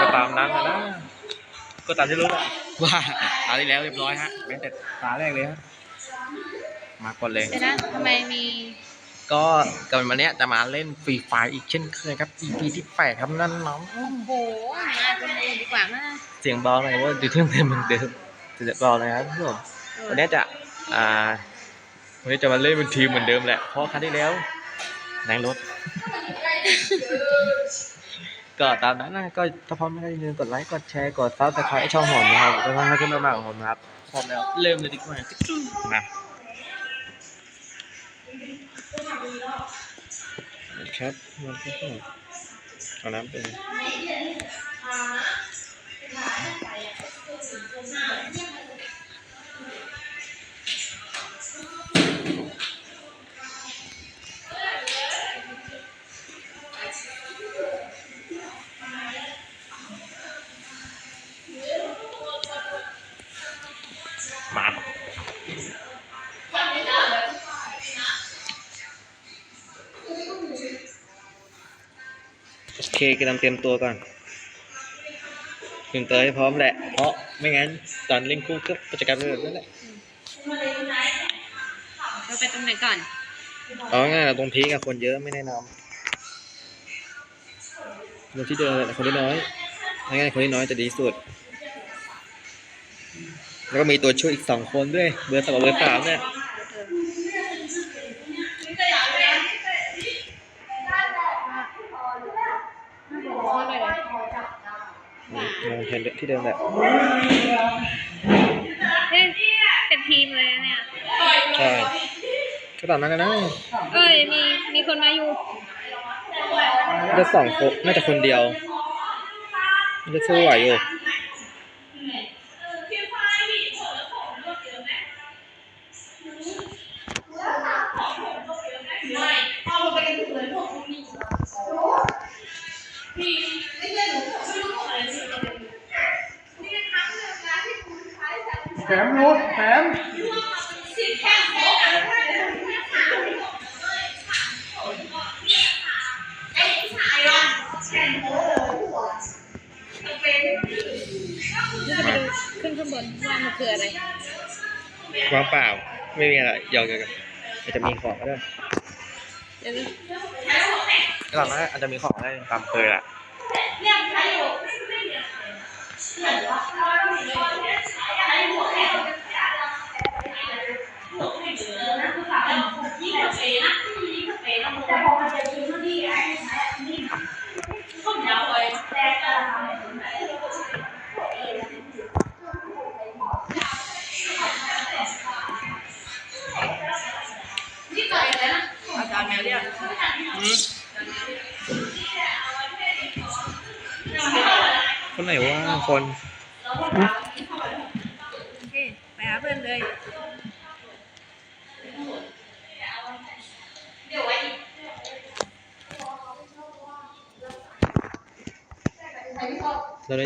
ก็ตามนั้นนะนะก็ตามที่รู้แหละว่าตาที่แล้วเรียบร้อยฮะเป็นแต่ตาแรกเลยฮะมาก่อนเลยเดี๋ยวนะทำไมมีก็กันวันเนี้ยจะมาเล่นฟรีไฟอีกเช่นเคยครับ EP ที่แปดครับนั่นน้องโอ้โหมาเป็นอื่นดีกว่ามาเสียงเบาหน่อยว่าอยู่ที่เดิมเหมือนเดิมจะเบาเลยครับทุกคนวันนี้จะอ่าวันนี้จะมาเล่นเป็นทีมเหมือนเดิมแหละเพราะครั้งที่แล้วแรงรถ ก็ตามนั้นนะก็ถ้าพร้อมแล้วก็อย่าลืมกดไลค์กดแชร์กดซับสไครต์ช่องหอมนะครับแล้วก็ให้ขึ้นมาใหม่ของผมนะครับพร้อมแล้วเริ่มเลยดีกว่ามาครับมันก็เอาน้ำเป็ เคกำลังเตรียมตัวก่อนถึงเตยให้พร้อมแหละ เพราะไม่งั้นตอนเล่นคู่ก็จะกลายเป็นแบบนั้นแหละเราไปตรงไหนก่อนเอาง่ายๆตรงพีกับคนเยอะไม่แนะนำตรงที่เดินแหละคนที่น้อยง่ายๆคนที่น้อยจะดีสุด แล้วก็มีตัวช่วยอีกสองคนด้วย เบอร์สองกับเบอร์สามเนี่ย นี่ มองเพนที่เดิมแหละเฮ้ยเป็นทีมเลยนะเนี่ย ใช่ก็ตามนั้นนะนะ เอ้ย มีมีคนมาอยู่จะสองคนน่าจะคนเดียวจะสู้ไหวอยู่ แถมรูดแถมนี่จะไปดูขึ้นข้างบนว่ามันคืออะไรว่างเปล่า ไม่มีอะไรหยอกๆกันอาจจะมีของก็ได้เดี๋ยวดูหลังนั้นอาจจะมีของได้ตามเคยแหละ คนไหนว่าคน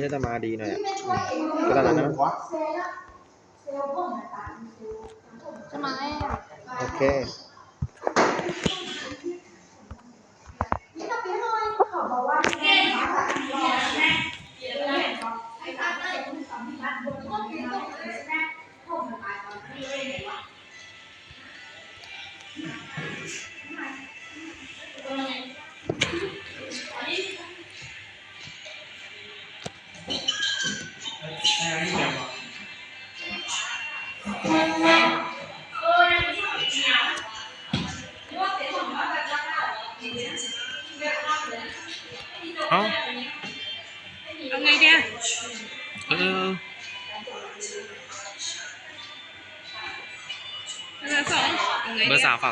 นี่ยจะมาดีหน่อยอะอืมก็ตามนั้นนะจะมาแล้วโอเค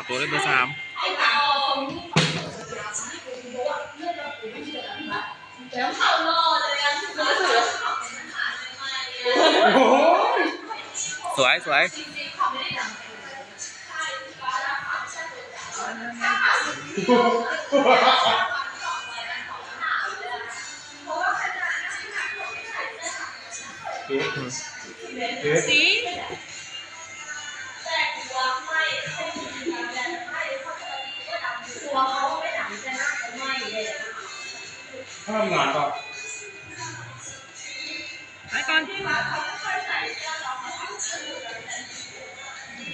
ไงเบอนี่ยร์สามฝากตัวด้วยเบอร์สามโอ้ยสวยสวยอื มสีทำงานก่อนไปก่อน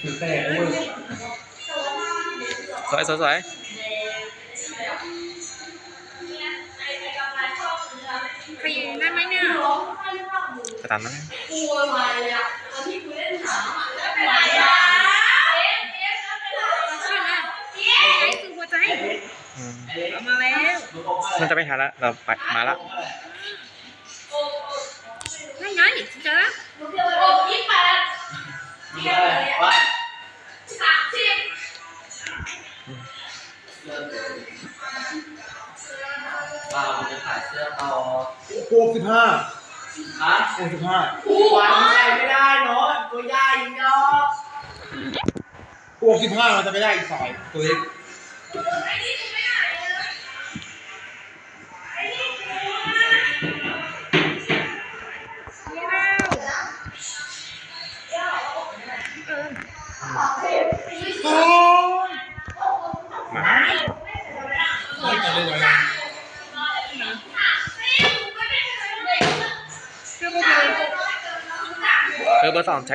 ถือแต่เว้ยสวยสวยสวยขยิงได้ไหมเนี่ยจะตันนะใช่ไหมไอ้สุหัวใจ อืม เอามาแล้ว มันจะไม่ทันละเราไปมาละนั่นไงเจอแล้วเราจะขายเสื้อต่อหกสิบห้าฮะหกสิบห้าวันใส่ไม่ได้เนาะตัวใหญ่เนาะหกสิบห้ามันจะไม่ได้อีกฝ่ายตัวเล็ก เออมาไม่กันเลยเลยเพื่อประโยชน์เออเบอร์สองใ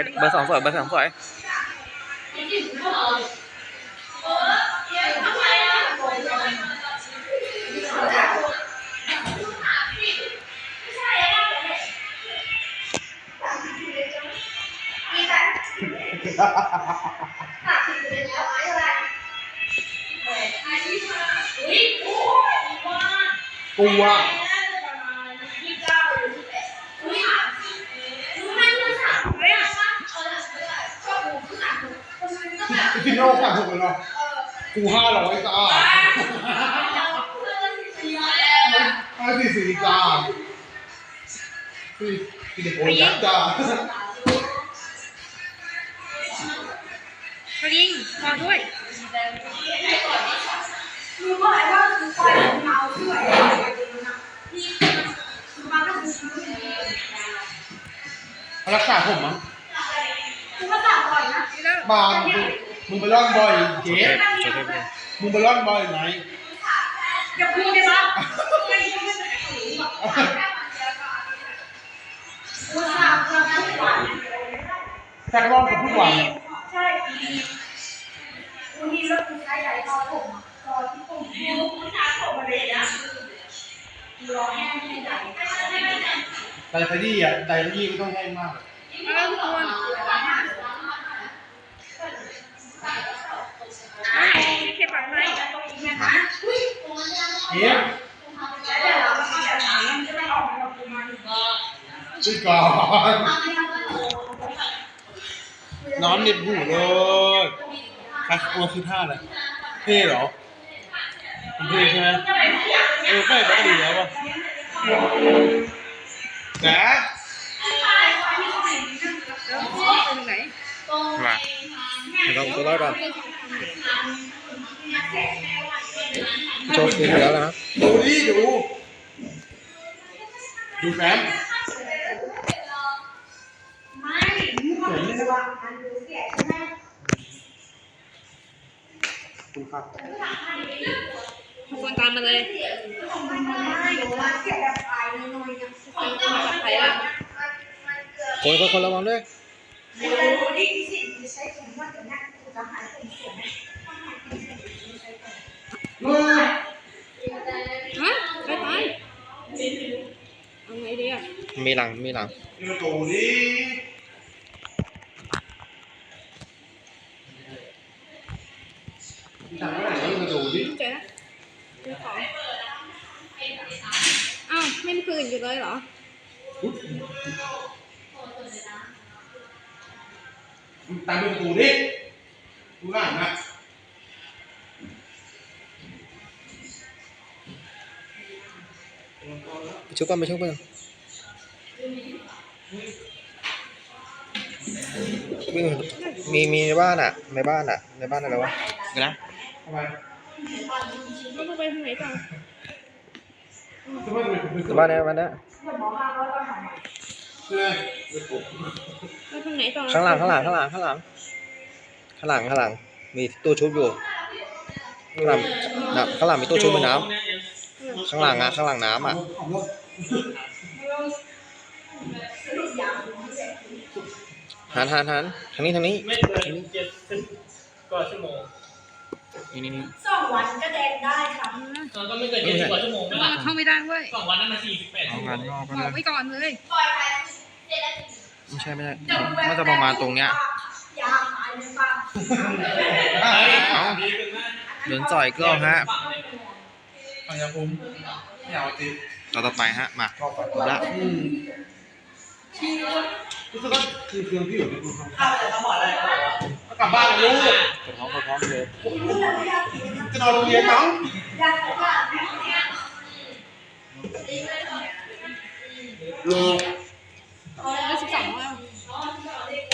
ช้เบอร์สองสวยเบอร์สองสวยกลัวเฮ้ยพี่น่สั่งถูกเลยเนาะกูห้าร้อยจ้าห้าสี่สี่จ้าสี่สี่ เด็กโอนยักษ์จ้าขยิงขอด้วยรักษาผมมั้งนี่แล้วบางมึงไปร่อนบ่อยเจ๊เทปโชว์เทปเลยมึงไปร่อน บ่อยไหมอย่าพูดได้ปะแค่ร่อนกับผู้หวังแต่ขยี้อะแต่ขยี้ไม่ต้องแห้งมากเอาทุกคนเก็บปากให้เอ๊ะช่วยก่อน น้ำเน็บหูเลยใครกลัวคือท่าอะไรเท่เหรอมันเท่ใช่ไหมเออไม่ปกติแล้วป่ะแต่แล้วไปถึงไหนมาเราตัวร้อยก่อนโชว์คืนอยู่แล้วนะครับดูดิดูดูแฟม คุณครับทุกคนตามมาเลยใครอะคนคนคนระวังด้วยเออฮะไปไปเอาไงดีอะมีหลังมีหลังนี่มาดูดิทำอะไรนี่มาดูดิเจ๊ดูของอ้าวไม่มีคืนอยู่เลยเหรอตามไปดูดิดูหลังนะไปชุบกันไปชุบกันวิ่งมีมีในบ้านอะ ในบ้านอะ ในบ้านอะไรวะเดี๋ยวนะ ทำไมต้องไปทางไหนต่อทำไมเป็นในบ้านในบ้านเนี้ยเสื้อไปปลุกไปทางไหนต่อข้างหลังข้างหลังข้างหลังข้างหลังข้างหลังข้างหลังมีตู้ชุบอยู่ข้างหลังน่ะข้างหลังมีตู้ชุบมีน้ำข้างหลังอะข้างหลังน้ำอะของรถหันหันหันทางนี้ทางนี้ไม่เกิน สองวันก็แดงได้ค่ะเราก็ไม่เกินเจ็ดสิบกว่าชั่วโมงแต่นะว่าเข้าไม่ได้เว้ยสองวันนั้นมาสี่สิบแปดเอาชั่วโมงานงงอกไปบเลอกยไว้ก่อนเลยปล่อยไปเจ็ดนาทีไม่ใช่ไม่ใช่น่าจะประมาณตรงเนี้ย ยาหายเลยป่ะเอาเดินจ่อยก็ฮะฟังยาคุมไม่เอาติดต่อต่อไปฮะ มาจบละอืมรู้สึกว่าคือเครื่องพี่อยู่ในกรุงเทพเข้าไปแต่เขาบอ กอะไรเขาบอกว่ากลับบ้านลูกกดท้องกดท้องเลยจะนอนโรงเรียนน้องยาเขาว่าลูกแล้วสิบสองว่า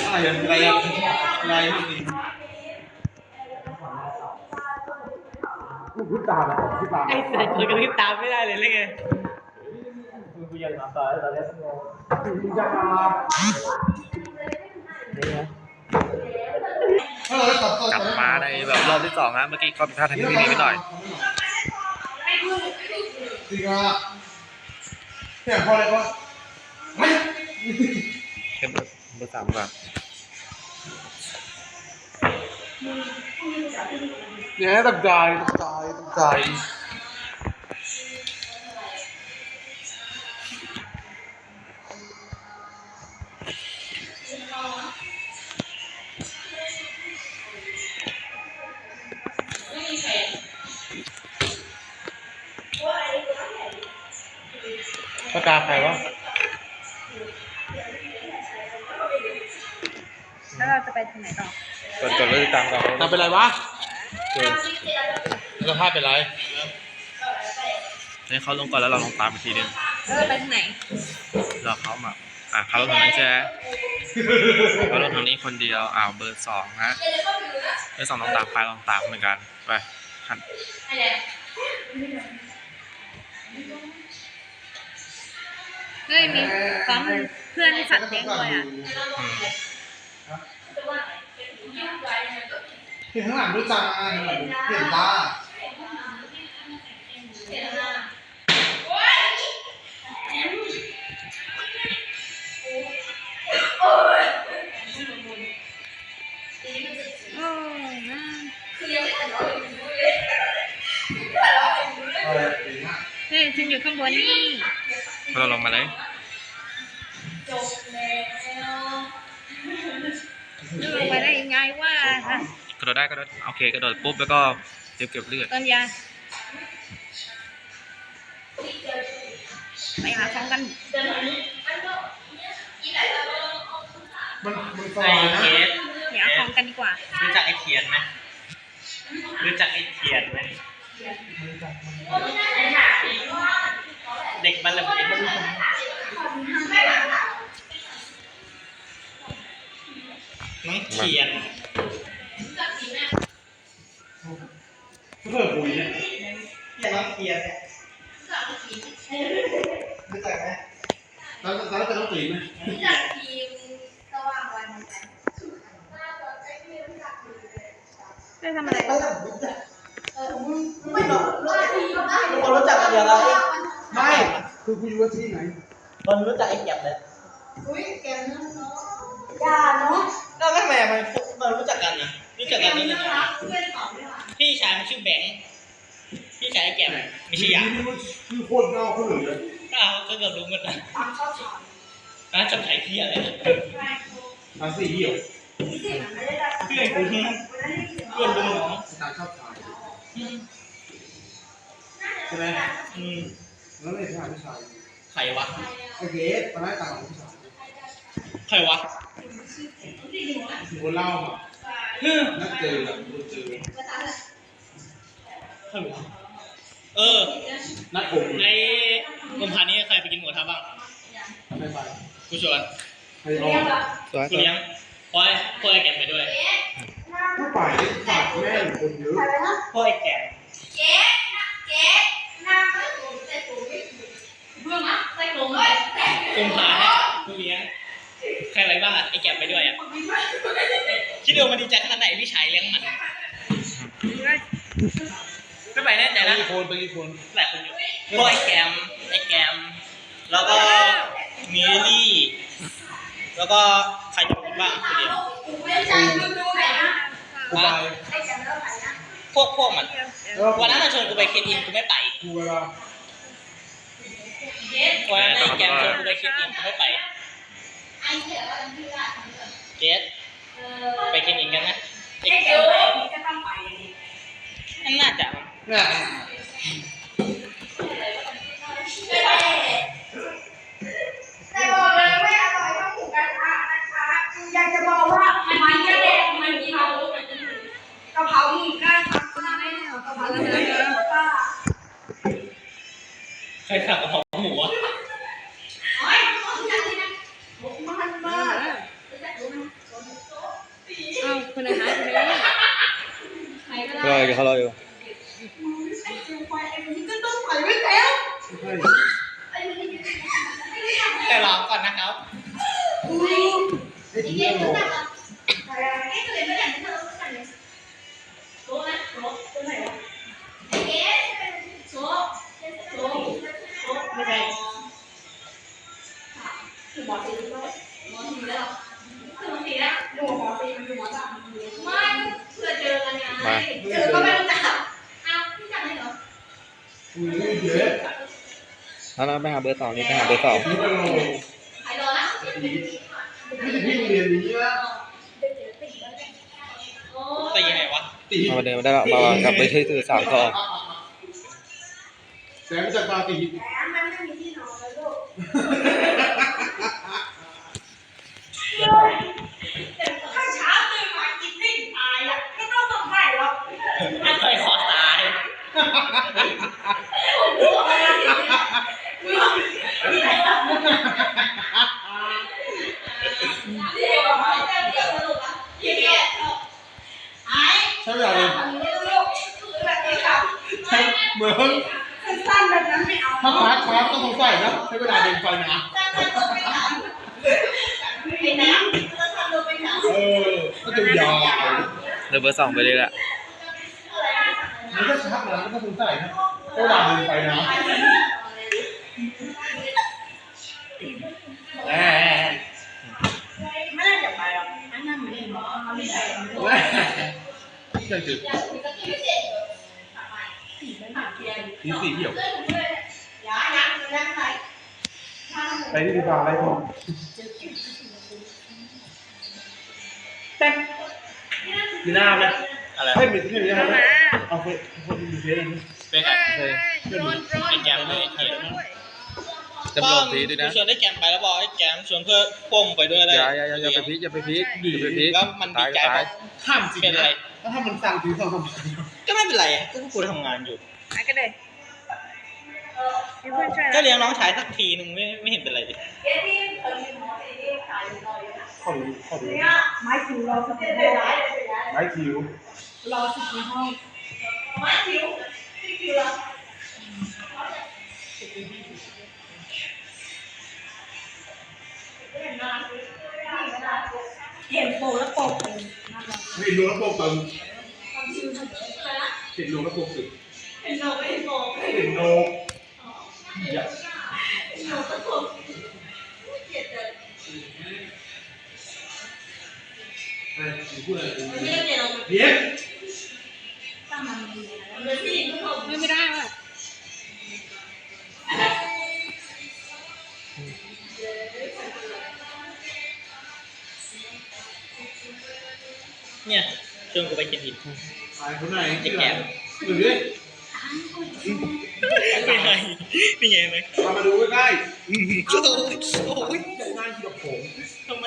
อะไรอะอะไรอะอะไรไม่ดีพูดตามอะพูดตามไอ้สัตว์คนกระพริบตามไม่ได้เลยเลยไงกูยังนอนต่อตอนนี้สมองจะมา กลับมาในแบบรอบที่สองฮะเมื่อกี้ก็ผิดพลาทางที่นี่ไปหน่อยจริงอะเนี่ยพอเลยว่าไม่เข้มเบอร์สามก่อนเนี่ยตับใจตับใจตับใจ วะเกินสภาพเป็นไรให้เขาลงก่อนแล้วเราลงตามอีกทีนึงเออไปที่ไหนรอเขามาอะเขาลงทางนี้ใช่ไหมเขาลงทางนี้คนเดียวอ้าวเบอร์สองฮะเบอร์สองลองตามไปลองตามเหมือนกันไปหันเฮ้ยมีฟ้องเพื่อนที่สัตว์เลี้ยงด้วยอะอืม เห็นข้างหลังรู้จักอะเห็นตาโอ้ยน่าอะไรเป็นหน้าเฮ้ยฉันอยู่ข้างบนนี่เราลงมาเลยลงไปได้ยังไงวะอะ กระโดดได้กระโดดโอเคกระโดดปุ๊บแล้วก็เก็บเก็บเลือดต้นยาไปหาของกันมันมันซอไอ้ยนะเคสเดี๋ยวเอาของกันดีกว่ารู้จักไอ้เทียนไหมรู้จักไอ้เทียนไหมเด็กมันเลยมันน้องเทียน เพื่อคุยเนี่ยเทียนน้องเทียนเนี่ยรู้จักไหมแล้วแล้วจะต้องตีไหมได้ทำอะไรไม่หรอกคนรู้จักกันเดียวกันไม่คือกูอยู่ว่าที่ไหนคนรู้จักไอ้เก็บเลยยาเนาะก็ทำไมมันมันรู้จักกันนะ รู้จักกันนี่ยังไงพี่ชายมันชื่อแบงค์พี่ชายไอ้แก็บไม่ใช่ยานี่มันคือโคตรเน่าคนอื่นเลยอ้าวก็เกือบรู้หมดนะอะจับไข่เที่ยอะไรตาสีเหี่ยวเพื่อนกูที่เพื่อนลุงน้องตาชอบทานใช่ไหมอืมแล้วไม่ใช่ผู้ชายใครวะโอเคตอนแรกตาของผู้ชายใครวะคือคนเล่ามาฮึ่ม นัดเจอแบบเจอใครวะเออ นัดผมในกุมภานี้ใครไปกินหมูกระทะบ้างไม่ไปกูชวนใครรอสวยกูเลี้ยงพ่อไอ้พ่อไอ้แก่ไปด้วยถ้าไปฝากแม่อยู่คนเยอะพ่อไอ้แก่เจ๊นะเจ๊น้ำไม่ถูกแต่ถูกไม่ถูกเบื้องนะใส่ถุงเลยแต่กุมภาเนี่ยกูเลี้ยงใครไปบ้างอะไอ้แก่ไปด้วยอะ คิดดูมันดีใจขนาดไหนพี่ชายเลี้ยงมันไม่ไปแน่ใจไปนะกี่คนไปกี่คนหลายคนอยู่พวกไอ้แกมไอ้แกม แล้วก็มิลลี่ แล้วก็ใครจะไปกินบ้างบ้างคนเดียวกูไม่ได้ใจมึงดูไหนนะกูไปไอ้แกแล้วไหนนะพวกพวกมันแล้ววันนั้นมันชวนกูไปเคนอินกูไม่ไปกูเวลาเย็ดวันนั้นไอ้แกมชวนกูไปเคนอินกูไม่ไปไอ้เหี้ยว่ามันคืออะเจสเออ ไปเคนอินกันไหมเอ็ไอ้กแกซ์ไปนี่ก็ต้องไปดินั่นน่าจะเนี่ยแต่บอกเลยไม่อร่อยต้องหมูกระทะนะคะอยากจะบอกว่ามันจะแดงมันมีเขากะเพราหมูกระทะนะไม่เอากะเพราหมูกระทะใครสั่งกะเพราหมูอะ โอ้ยมันจัดเลยนะมันมาก เอา คนไหนหายไปไหนใครก็รอได้อยู่เขารออยู่ไอ้เจ้าควายไอ้นี่ก็ต้องปล่อยไว้แล้วใช่ไอ้นี่แต่รอก่อนนะครับอุ้ยไอ้ไอ้ที่เหี้ยเรารู้จักอะใหาเบอร์สองนี่ไปหาเบอร์สองนี่เราใครรอนะไม่ใช่พี่โรงเรียนนี้นะโอ้ตียังไงวะตีเอามาเดินมาได้แล้วมากลับไปที่สื่อสารก่อนแสงจากตาตีแหมมันไม่มีที่นอนเลยลูกถ้าเช้าตื่นมากินนิ่งตายอะก็ต้องต้องให้หรอก ไปขอตาย เดี๋ยวเอาไปเดี๋ยวเดี๋ยวสรุปอะเดี๋ยวเดี๋ยวไอ้ ใช่เวลาเลย ทำนี้ลูกคือแบบนี้ค่ะ ใช่เหมือน สั้นๆแบบนั้นไม่เอา ถ้าพาร์ทพาร์ทต้องสงสัยนะใช้เวลาเดินไฟนะ สั้นๆลงไปถามไอ้น้ำสั้นๆลงไปถาม เออก็จะยาว เดินเบอร์สองไปเลยละมันก็ชัดนะก็ต้องสงสัยนะใช้เวลาเดินไฟนะแหมไม่ได้จะไปหรอกอันนั้นมันไม่บอกมันไม่ได้แหมใช่จุดทีสีเหี่ยวอย่านักนักใครไปที่ดีบาร์ไรทองแต่ ยีน่าไหมอะไรให้มีที่นี่ไหมเอาไปคนมีเพลงไปค่ะใช่เพื่อนมีไอ้แกมเลยไอ้เทียนจำลองพีด้วยนะชวนได้แกมไปแล้วบอกไอ้แกมชวนเพื่อพวกมึงไปด้วยเลยอย่าอย่าอย่าอย่าไปพีกอย่าไปพีกอย่าไปพีกแล้วมันตายดีใจก็ตายปะห้ามจริงเป็นอะไรแล้วถ้ามันสั่งถึงสองสามก็ไม่เป็นไรอะก็กูทำงานอยู่หายกันเลยมีเพื่อนช่วยก็เลี้ยงน้องชายสักทีนึงไม่ไม่เห็นเป็นไรดิเอ็ดดี้เคยมีหมอเอ็ดดี้ขายอยู่ตอนนี้นะขอดูขอดูเนี่ยไม้คิว รอสักเป็นร้อยเป็นร้อยไม้คิวรอสิบในห้องไม้คิวที่คิวรอเห็นโปแล้วโปกเลยเห็นดูแล้วโปกตึงทำชื่อมันเลยนะเห็นดูแล้วโปกตึงเห็นโนไม่เห็นโปกเห็นโนอย่าเห็นโนก็โปก เออพูดอะไรไม่ได้เกลียดเราเดี๋ยวตั้งมันดีนะเลยที่ผู้ชมไม่ไม่ได้ว่ะเนี่ยชวนกูไปกินอินถ่ายคนไหนไอ้แกมหรือไม่ไงนี่ไงไหมมามาดูใกล้โอ้ยโอ้ยๆหน้าที่กับผมทำไม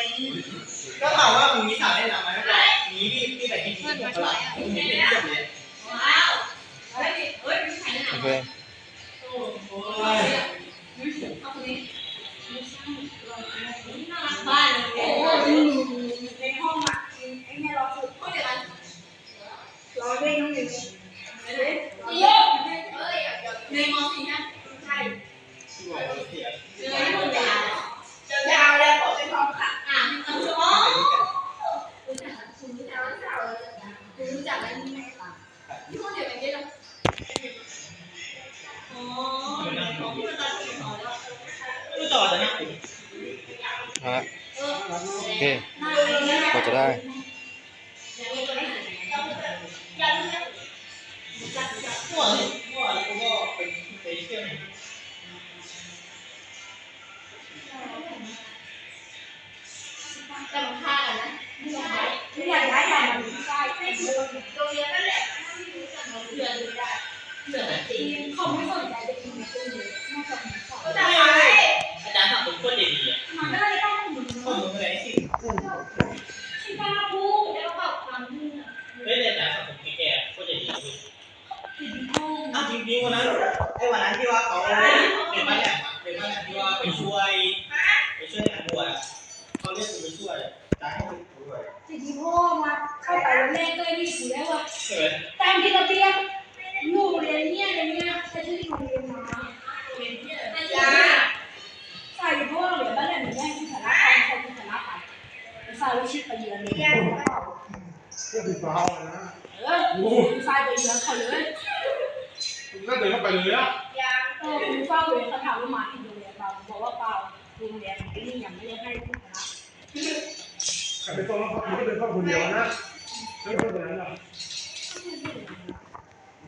ก็ถามว่ามึงมีสาวได้นำไหมไม่ได้มีพี่พี่แต่กินที่ผมตลาดผมเห็นเป็นเรื่องเลยว้าวเฮ้ยเฮ้ยใครนะโอเคโอ้โหเอาคนนี้น่ารักบ้านเลยในห้องอะไอ้เนี่ยรอสุดเขาเดี๋ยวมันรอด้วยน้องหนึ่งเฮ้ยในมอสีนะใช่ ริงๆวันนั้นไอ้วันนั้นที่ว่าของ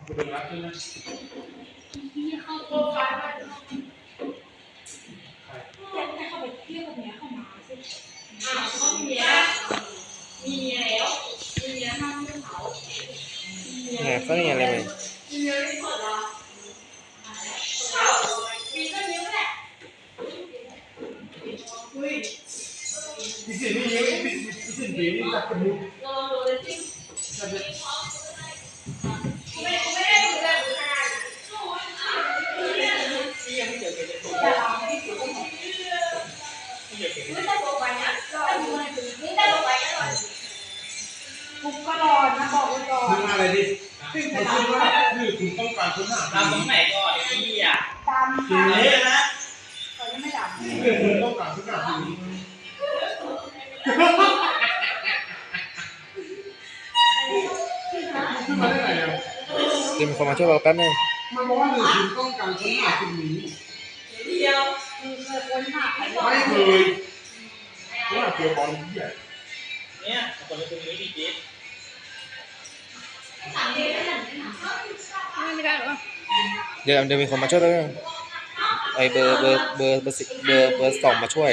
คุณรักใช่ไหมที่เข้าโปไฟล์มาแต่แต่เขาไปเที่ยวกับเมียเขามาสิอ้าวเขาเมียมีเมียแล้วมีเมียห้ามเพื่เขาเนี่ยก็เนี่อะไรไปบนี่เนละอุ้ยมีสิมีสิมีสิมีสิมีสิ คุณอะไรดิซึ่งผคิดว่าคือคุณต้องการคุณหาทำตรงไหนก่อนไอ้เหี้ยดำค่ะเลยนะตอนนี้ไม่ดำคืคุณต้องการคุณหาคุขึ้นมาได้ไงอะเดี๋ยวมีคนมาช่วยเราแป๊บนึงมันบอกว่าหนึ่งคุณต้องการคุณหาคุณนี้เดียวคือเคยค้นหาไม่เคยว่าเกี่ยวบอลเหี้ยเนี่ยตคนนี้ตรงนี้ดีจ๊บ เดี๋ยวเดี๋ยวมีคนมาช่วยแล้วไอเบอร์เบอร์เบอร์เบอร์เบอร์สองมาช่วย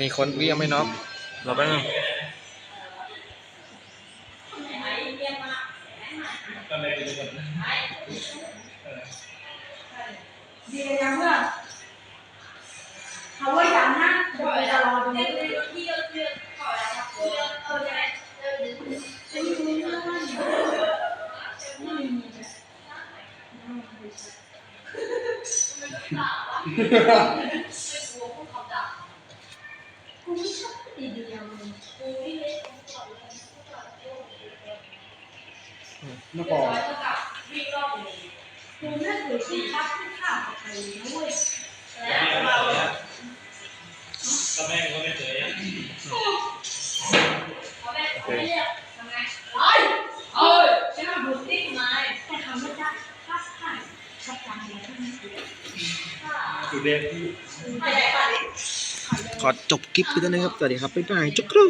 มีคนเรียกไม่น็อกเราไปบนึงดีเลยนะเพื่อนเขาว่าอย่างนั้นเขาบอกจะรอตรงนี้ คลิปคือต้นนะครับสวัสดีครับบ๊ายบายจุ๊กครู